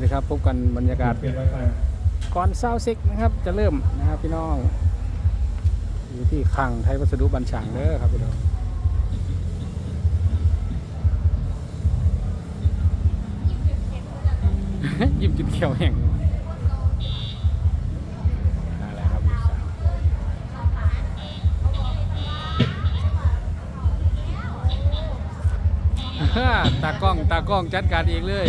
วัสดีครับพบกันบรรยากาศก่อนเศร้าซิกนะครับจะเริ่มนะครับพี่น้องอยู่ที่คลังไทยวัสดุบัญชางเด้อครับพี่น้องยิ้มจุดเขียวแห้งอะไรครับสาวตากล้องตากล้องจัดการเองเลย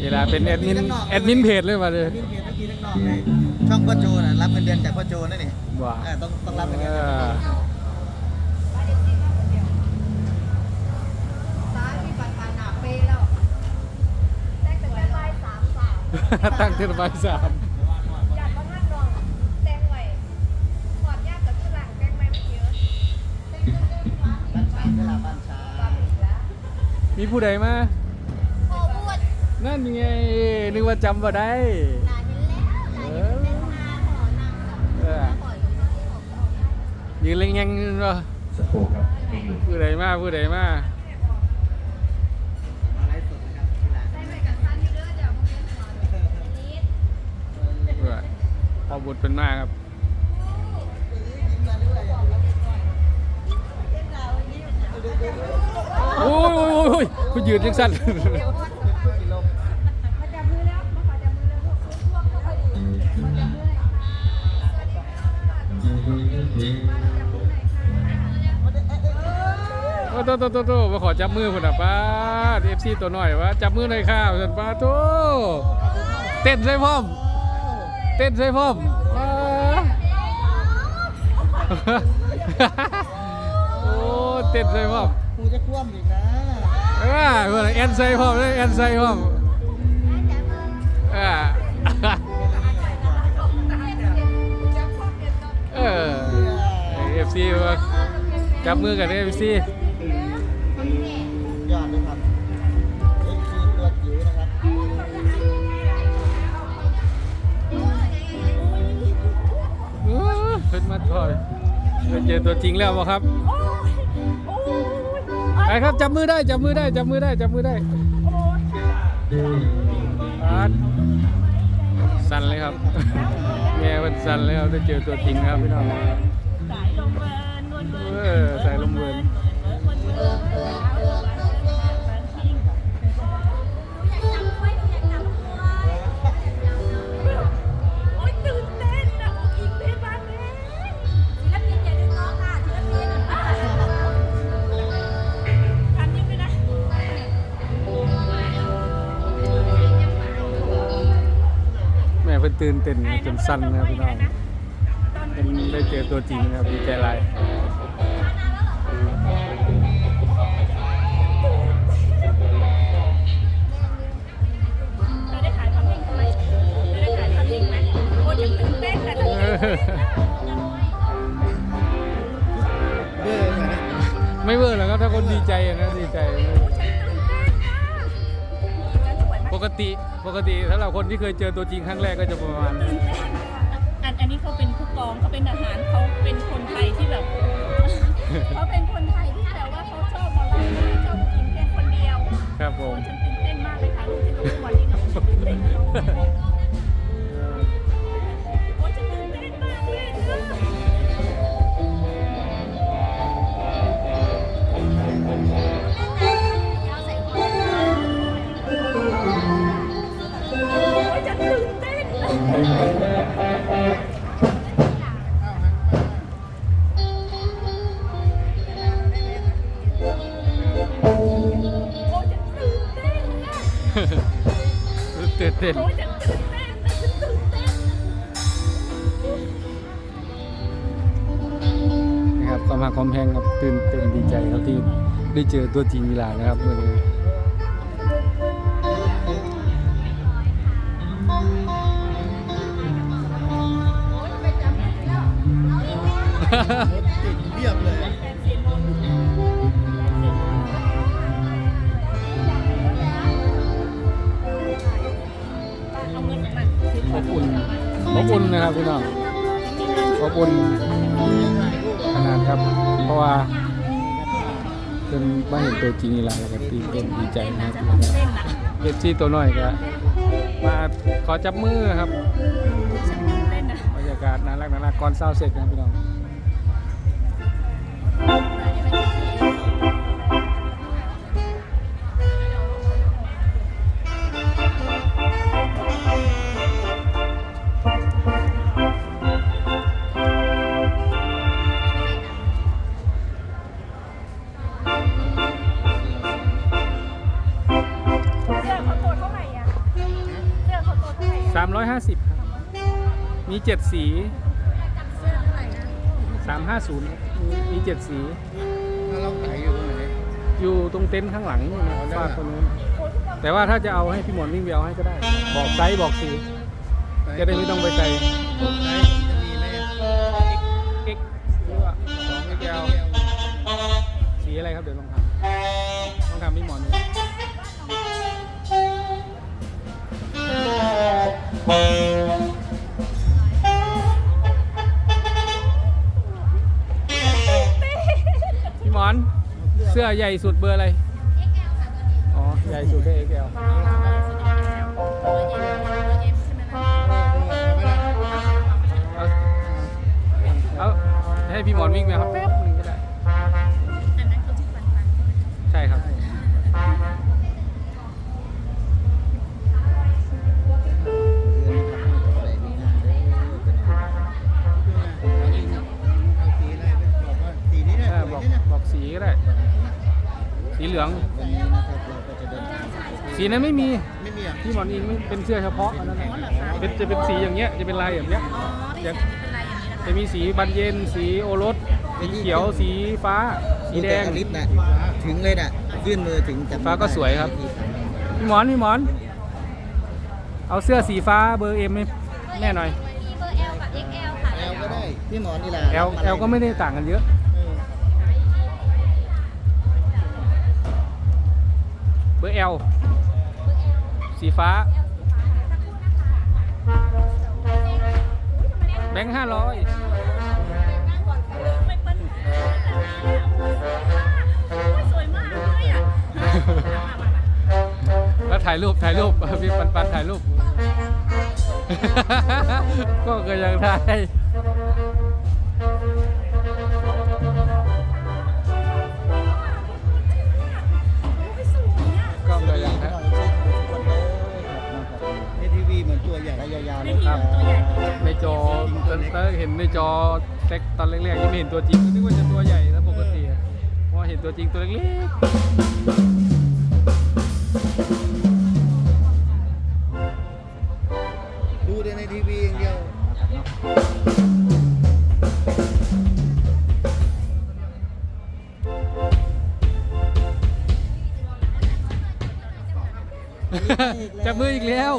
เวลาเป็นแอดมินแอดมินเพจเลยมาเลยพี่เพียรเมื่อกี้นักนอกไงช่องพ่อโจน่ะรับเงินเดือนจากพ่อโจนั่นนี่ว่าเออต้องต้องรับเงินเอเดือนจากพ่ออโจตั้งเทศบาลสาม มีผู้ใดมานั่นไงนึกว่าจำบ่ได้เออยืนเล็งยังเนาะสโคครับยังอยู่ผู้ใดมาผู้ใดมามาไลฟ์สดนะครับที่ร้านเออพอบุตรเป็นมาครับ ยโอ้ยผู้ยืนยังสั้นโอ้โตโตโตโตมาขอจับมือคนอะป้าเอฟซีตัวหน่อยวะจับมือหน่อยค่ะสันป้าโตเต้นใส่พร้อม เต้นใส่พร้อมโอ้เต้นใส่พร้อมกูจะคว่ำอีกนะ เออเพื่อนแอนใส่พร้อมเลยแอนใส่พร้อมเออเออเอฟซีว่าจับมือกันเอฟซียอดเลยครับเอ็กซ์ตัวจิ๋วนะครับเพิ่นมาถอยไปเจอตัวจริงแล้วบ่ครับ ไปครับจับมือได้จับมือได้จับมือได้จับมือได้อาดสั่นเลยครับแม่มันสั่นเลยครับได้เจอตัวจริงครับพี่น้องสายลมเวิร์นวนเวิเอร์นอใส่ลมเวินวนเวิร์น ตื่นเต้นจนสั่นนะครับพี่น้องเพิ่นได้เจอตัวจริงนะครับดีใจหลาย ปกติถ้าเราคนที่เคยเจอตัวจริงครั้งแรกก็จะประมาณ ตื่นเต้นโอ้ยฉันตื่นเต้นนะฉันตื่นเต้นนะครับความหักความแพงครับตื่นเต้นดีใจครับที่ได้เจอตัวจริงเวลานะครับวันนี้รถติดเพียบเลย อบอุ่นนะครับพี่น้องอบอุ่นขนาดครับ เพราะว่าเพิ่นมาเห็นตัวจริงอีหลายแล้วก็ตื่นเต้นดีใจนะครับเต้นนะเอฟซีตัวน้อยก็มาขอจับมือครับบรรยากาศน่ารักน่ารักก่อนเศร้าเสร็จนะครับพี่น้อง เจ็ดสีเสื้อเท่าไหร่นะสามห้าศูนย์มีเจ็ดสี แล้วเราขายอยู่ตรงไหน อยู่ตรงเต็นท์ข้างหลังนู่นนะอ๋อได้ฟาดคนนู้นแต่ว่าถ้าจะเอาให้พี่หมอนวิ่งไปเอาให้ก็ได้ บอกไซส์บอกสีจะได้ไม่ต้องไปไกลไหนจะมีไหมเอ็กหรือว่าสองเอ็กแอลสีอะไรครับเดี๋ยวลองทำลองทำพี่หมอนดู สื้อใหญ่สุดเบอร์อะไรอ๋อ ใหญ่สุดได้ XL เอาเอาให้พี่หมอนวิ่งไปครับแป๊บ เหลือง วันนี้นะครับเราก็จะเดินทางสีนั้นไม่มีไม่มีอะพี่หมอนอิงไม่เป็นเสื้อเฉพาะอันนั้นน่ะเป็นจะเป็นสีอย่างเงี้ยจะเป็นลายแบบเนี้ยอ๋อที่ฉันเป็นลายอย่างนี้นะคะจะมีสีบานเย็น สีโอรสสีเขียวสีฟ้า สีแดงอลิฟต์นะถึงเลยน่ะยื่นมือถึงจับฟ้าก็สวยครับ พี่หมอนพี่หมอน เอาเสื้อสีฟ้าเบอร์เอ็มให้แม่หน่อย มีเบอร์ L กับ XL ค่ะ แอลก็ได้พี่หมอนี่แหละ L L ก็ไม่ได้ต่างกันเยอะ เบอร์ L สีฟ้า แบงค์ห้าร้อยมากเลยอะแล้วถ่ายรูปถ่ายรูปพี่ปันปันถ่ายรูป ก็เคยยังถ่าย ครับในจอตอนตอนเห็นในจอเต็กตอนแรกๆยังไม่เห็นตัวจริงนึกว่าจะตัวใหญ่แล้วปกติพอเห็นตัวจริงตัวเล็กดูแต่ในทีวีอย่างเดียวจับมืออีกแล้ว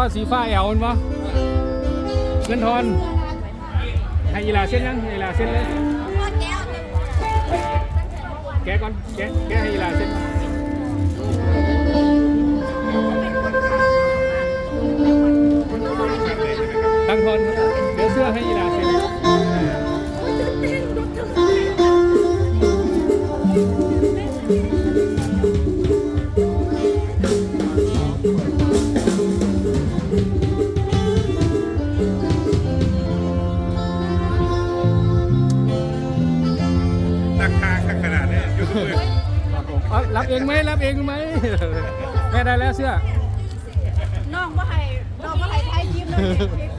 เพราะสีฟ้าแอลมันปะเงินทอนให้ยีหลาเส้นยังให้ยีหลาเส้นเลยแกก่อนแกแกให้ยีหลาเส้นตั้งทอนเดี๋ยวเสื้อให้ยีหลาเส้น รับเองไหมรับเองไหมแม่ได้แล้วเสื้อ น้องว่ให้น้องว่ให้ไทยยิ้มเลยติดตาม